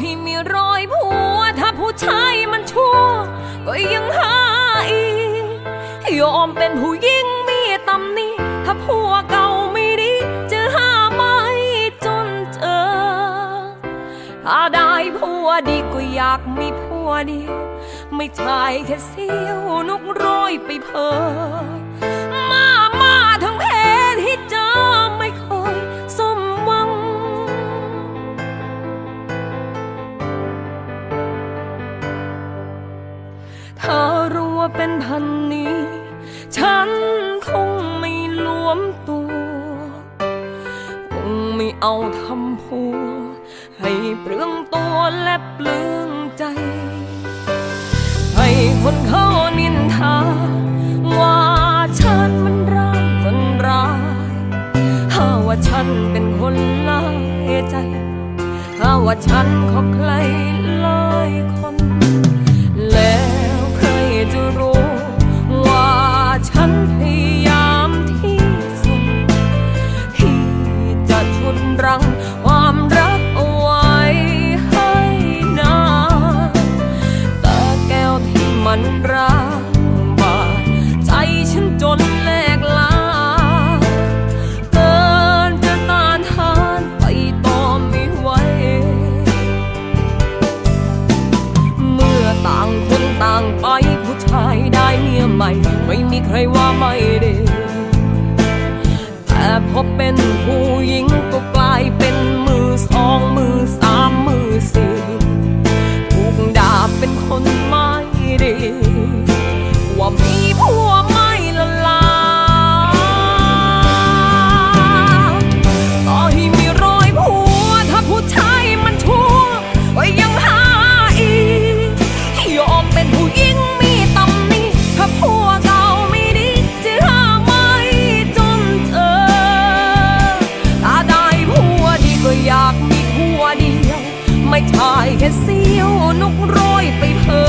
ให้มีรอยผัว ถ้าผู้ชายมันชั่ว ก็ยังหาอีกยอมเป็นผู้หญิงมีตำหนิถ้าผัวเก่าไม่ดีจะหาไม่จนเจอ ถ้าได้ผัวดีก็อยากมีผัวเดียว ไม่ใช่แค่เสี้ยวนกร้อยไปเพอ ว่าเป็นพันนี้ ฉันคงไม่รวมตัว คงไม่เอาทำผัว ให้เปลืองตัวและเปลืองใจ ให้คนเขานินทา ว่าฉันมันร้ายมันร้ายหาว่าฉันเป็นคนลายใจหาว่าฉันขอใครหลายคน ชายได้เมียใหม่ ไม่มีใครว่าไม่ดี แต่พอเป็นผู้หญิงก็ากมีผัวเดียแค่เสี้ยว นกโรยไปเพอ